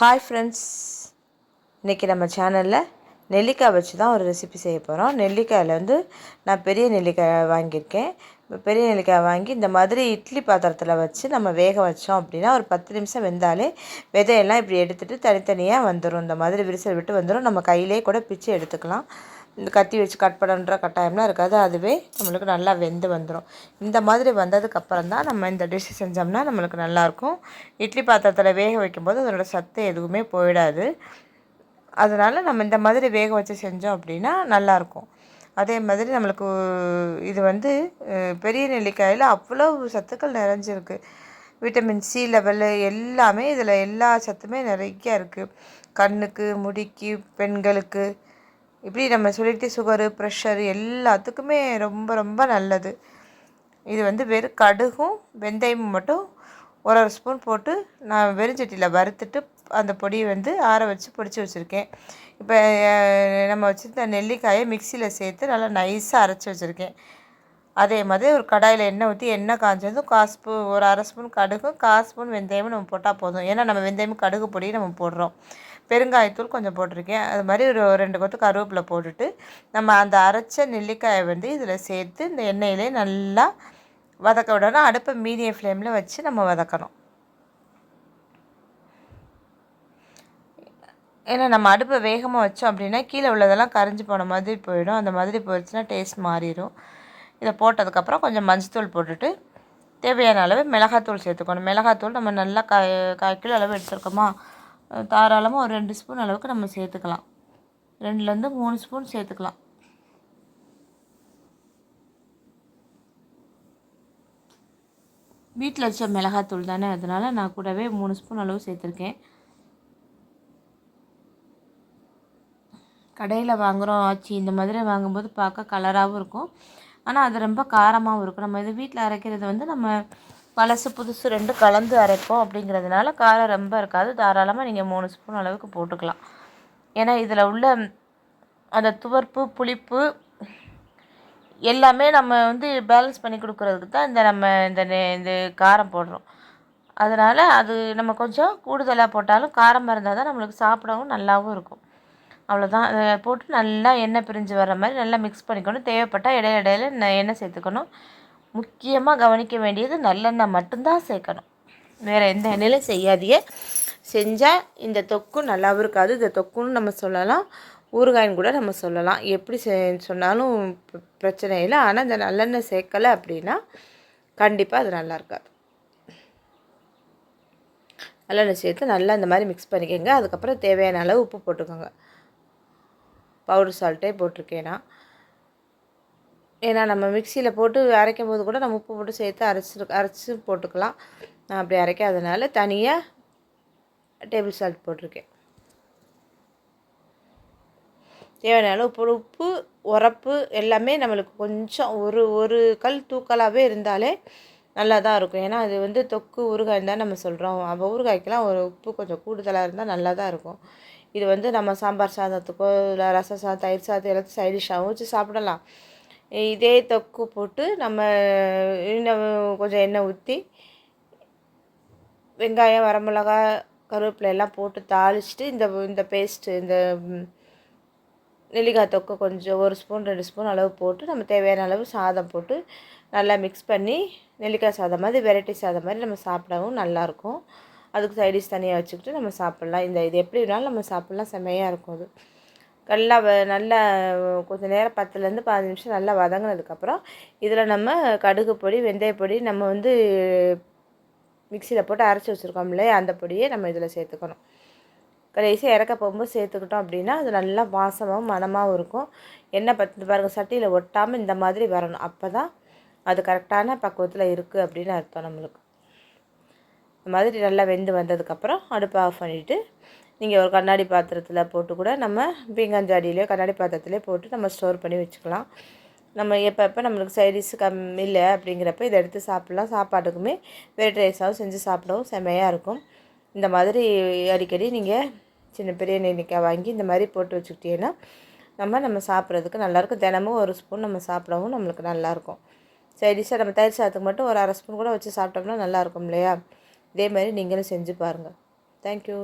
Hi friends இன்றைக்கி நம்ம சேனலில் நெல்லிக்காய் வச்சு தான் ஒரு ரெசிபி செய்ய போகிறோம் நெல்லிக்காயில் வந்து நான் பெரிய நெல்லிக்காய் வாங்கியிருக்கேன். பெரிய நெல்லிக்காய் வாங்கி இந்த மாதிரி இட்லி பாத்திரத்தில் வச்சு நம்ம வேக வச்சோம் அப்படின்னா ஒரு பத்து நிமிஷம் வெந்தாலே விதையெல்லாம் இப்படி எடுத்துகிட்டு தனித்தனியாக வந்துடும் இந்த மாதிரி விரிசல் விட்டு வந்துடும் நம்ம கையிலே கூட பிச்சு எடுத்துக்கலாம். இந்த கத்தி வச்சு கட் பண்ணுற கட்டாயம்லாம் இருக்காது. அதுவே நம்மளுக்கு நல்லா வெந்து வந்துடும் இந்த மாதிரி வந்ததுக்கப்புறம் தான் நம்ம இந்த டிஷ்ஷு செஞ்சோம்னா நம்மளுக்கு நல்லாயிருக்கும் இட்லி பாத்திரத்தில் வேக வைக்கும்போது அதனோட சத்து எதுவுமே போயிடாது. அதனால் நம்ம இந்த மாதிரி வேக வச்சு செஞ்சோம் அப்படின்னா நல்லாயிருக்கும் அதே மாதிரி நம்மளுக்கு இது வந்து பெரிய நெல்லிக்காயில் அவ்வளோ சத்துக்கள் நிறைஞ்சிருக்கு. விட்டமின் சி லெவலு எல்லாமே இதில் எல்லா சத்துமே நிறைய இருக்குது கண்ணுக்கு முடிக்கு பெண்களுக்கு இப்படி நம்ம சொல்லிட்டு சுகரு ப்ரெஷரு எல்லாத்துக்குமே ரொம்ப ரொம்ப நல்லது. இது வந்து வெறும் கடுகும் வெந்தயமும் மட்டும் ஒரு ஒரு ஸ்பூன் போட்டு நான் வெறுஞ்சட்டியில் வறுத்துட்டு அந்த பொடியை வந்து ஆற வச்சு பொடிச்சு வச்சுருக்கேன். இப்போ நம்ம வச்சுருந்த நெல்லிக்காயை மிக்சியில் சேர்த்து நல்லா நைஸாக அரைச்சி வச்சுருக்கேன். அதே மாதிரி ஒரு கடாயில் எண்ணெய் ஊற்றி எண்ணெய் காய்ஞ்சதும் கால் ஸ்பூன் ஒரு அரை ஸ்பூன் கடுகும் கால் ஸ்பூன் வெந்தயமும் நம்ம போட்டால் போதும். ஏன்னா நம்ம வெந்தயமும் கடுகு பொடி நம்ம போடுறோம். பெருங்காயத்தூள் கொஞ்சம் போட்டிருக்கேன். அது மாதிரி ஒரு ரெண்டு கொத்து கருவேப்பிலை போட்டுட்டு நம்ம அந்த அரைச்ச நெல்லிக்காயை வந்து இதில் சேர்த்து இந்த எண்ணெயிலே நல்லா வதக்க விடணும். அடுப்பை மீடியம் ஃப்ளேமில் வச்சு நம்ம வதக்கணும். ஏன்னா நம்ம அடுப்பை வேகமாக வச்சோம் அப்படின்னா கீழே உள்ளதெல்லாம் கரைஞ்சி போன மாதிரி போயிடும். அந்த மாதிரி போயிடுச்சுன்னா டேஸ்ட் மாறிடும் இதை போட்டதுக்கப்புறம் கொஞ்சம் மஞ்சத்தூள் போட்டுட்டு தேவையான அளவு மிளகாத்தூள் சேர்த்துக்கணும். மிளகாத்தூள் நம்ம நல்லா காய் கால் கிலோ அளவு எடுத்துருக்கோமா? தாராளமாக ஒரு ரெண்டு ஸ்பூன் அளவுக்கு நம்ம சேர்த்துக்கலாம். ரெண்டுலேருந்து மூணு ஸ்பூன் சேர்த்துக்கலாம். வீட்டில் வச்ச மிளகாத்தூள் தானே அதனால் நான் கூடவே மூணு ஸ்பூன் அளவு சேர்த்துருக்கேன். கடையில் வாங்குகிறோம் ஆச்சி இந்த மாதிரி வாங்கும்போது பார்க்க கலராகவும் இருக்கும். ஆனால் அது ரொம்ப காரமாகவும் இருக்கும். நம்ம இது வீட்டில் அரைக்கிறது வந்து நம்ம பழசு புதுசு ரெண்டு கலந்து அரைப்போம் அப்படிங்கிறதுனால காரம் ரொம்ப இருக்காது. தாராளமாக நீங்கள் மூணு ஸ்பூன் அளவுக்கு போட்டுக்கலாம். ஏன்னா இதில் உள்ள அந்த துவர்ப்பு புளிப்பு எல்லாமே நம்ம வந்து பேலன்ஸ் பண்ணி கொடுக்குறதுக்கு தான் இந்த நம்ம இந்த இந்த காரம் போடுறோம். அதனால் அது நம்ம கொஞ்சம் கூடுதலாக போட்டாலும் காரமாக இருந்தால் தான் நம்மளுக்கு சாப்பிடவும் நல்லாவும் இருக்கும். அவ்வளோதான் அதை போட்டு நல்லா எண்ணெய் பிரிஞ்சு வர மாதிரி நல்லா மிக்ஸ் பண்ணிக்கணும். தேவைப்பட்டால் இடையில இடையில எண்ணெய் சேர்த்துக்கணும். முக்கியமாக கவனிக்க வேண்டியது நல்லெண்ணெய் மட்டும்தான் சேர்க்கணும். வேறு எந்த எண்ணெயிலும் செய்யாதீங்க. செஞ்சால் இந்த தொக்கும் நல்லாவும் இருக்காது. இந்த தொக்குன்னு நம்ம சொல்லலாம். ஊறுகாயின்னு கூட நம்ம சொல்லலாம். எப்படி சொன்னாலும் பிரச்சனை இல்லை. ஆனால் இந்த நல்லெண்ணெய் சேர்க்கலை அப்படின்னா கண்டிப்பாக அது நல்லா இருக்காது. நல்லெண்ணெய் சேர்த்து நல்லா இந்த மாதிரி மிக்ஸ் பண்ணிக்கோங்க. அதுக்கப்புறம் தேவையான அளவு உப்பு போட்டுக்கோங்க. பவுடர் சால்ட்டே போட்டிருக்கேன் நான். ஏன்னா நம்ம மிக்சியில் போட்டு அரைக்கும் போது கூட நம்ம உப்பு போட்டு சேர்த்து அரைச்சி அரைச்சி போட்டுக்கலாம். நான் அப்படி அரைக்காதனால தனியாக டேபிள் சால்ட் போட்டிருக்கேன். தேவையான உப்பு உப்பு உரப்பு எல்லாமே நம்மளுக்கு கொஞ்சம் ஒரு ஒரு கல் தூக்கலாகவே இருந்தாலே நல்லா தான் இருக்கும். ஏன்னா அது வந்து தொக்கு ஊறுகாய் தான் நம்ம சொல்கிறோம் அப்போ ஊறுகாய்க்கெலாம் ஒரு உப்பு கொஞ்சம் கூடுதலாக இருந்தால் நல்லா தான் இருக்கும். இது வந்து நம்ம சாம்பார் சாதத்துக்கோ இல்லை ரச சாதம் தயிர் சாதம் எல்லாத்தையும் சைடிஷாகவும் வச்சு சாப்பிடலாம். இதே தொக்கு போட்டு நம்ம இன்னும் கொஞ்சம் எண்ணெய் ஊற்றி வெங்காயம் வரமிளகா கருவேப்பிலை எல்லாம் போட்டு தாளிச்சிட்டு இந்த இந்த பேஸ்ட்டு இந்த நெல்லிக்காய் தொக்கு கொஞ்சம் ஒரு ஸ்பூன் ரெண்டு ஸ்பூன் அளவு போட்டு நம்ம தேவையான அளவு சாதம் போட்டு நல்லா மிக்ஸ் பண்ணி நெல்லிக்காய் சாதம் மாதிரி வெரைட்டி சாதம் மாதிரி நம்ம சாப்பிடவும் நல்லாயிருக்கும் அதுக்கு சைடிஷ் தனியாக வச்சுக்கிட்டு நம்ம சாப்பிட்லாம். இந்த இது எப்படி வேணாலும் நம்ம சாப்பிட்லாம். செம்மையாக இருக்கும் அது. நல்லா நல்லா கொஞ்சம் நேரம் பத்துலேருந்து பதினஞ்சு நிமிஷம் நல்லா வதங்கினதுக்கப்புறம் இதில் நம்ம கடுகு பொடி வெந்தய பொடி நம்ம வந்து மிக்சியில் போட்டு அரைச்சி வச்சுருக்கோம் இல்லையா? அந்த பொடியை நம்ம இதில் சேர்த்துக்கணும். கடைசியாக இறக்க போகும்போது சேர்த்துக்கிட்டோம் அப்படின்னா அது நல்லா வாசமாகவும் மனமாகவும் இருக்கும். எண்ணெய் பத்து பாருங்கள் சட்டியில் ஒட்டாமல் இந்த மாதிரி வரணும். அப்போ தான் அது கரெக்டான பக்குவத்தில் இருக்குது அப்படின்னு அர்த்தம் நம்மளுக்கு. இந்த மாதிரி நல்லா வெந்து வந்ததுக்கப்புறம் அடுப்பை ஆஃப் பண்ணிவிட்டு நீங்கள் ஒரு கண்ணாடி பாத்திரத்தில் போட்டு கூட நம்ம பீங்காஞ்சாடியிலையோ கண்ணாடி பாத்திரத்துலேயோ போட்டு நம்ம ஸ்டோர் பண்ணி வச்சுக்கலாம். நம்ம எப்போ எப்போ நம்மளுக்கு சைடிஸ் கம் இல்லை அப்படிங்கிறப்ப இதை எடுத்து சாப்பிட்லாம். சாப்பாட்டுக்குமே வெரைட்டி ரைஸாகவும் செஞ்சு சாப்பிடவும் செம்மையாக இருக்கும். இந்த மாதிரி அடிக்கடி நீங்கள் சின்ன பெரிய நெல்லிக்காய் வாங்கி இந்த மாதிரி போட்டு வச்சுக்கிட்டீங்கன்னா நம்ம நம்ம சாப்பிட்றதுக்கு நல்லாயிருக்கும் தினமும் ஒரு ஸ்பூன் நம்ம சாப்பிடவும் நம்மளுக்கு நல்லாயிருக்கும் சைடிஷாக நம்ம தயிர் சாதத்துக்கு மட்டும் ஒரு அரை ஸ்பூன் கூட வச்சு சாப்பிட்டோம்னா நல்லாயிருக்கும் இல்லையா? இதே மாதிரி நீங்களும் செஞ்சு பாருங்கள் தேங்க்யூ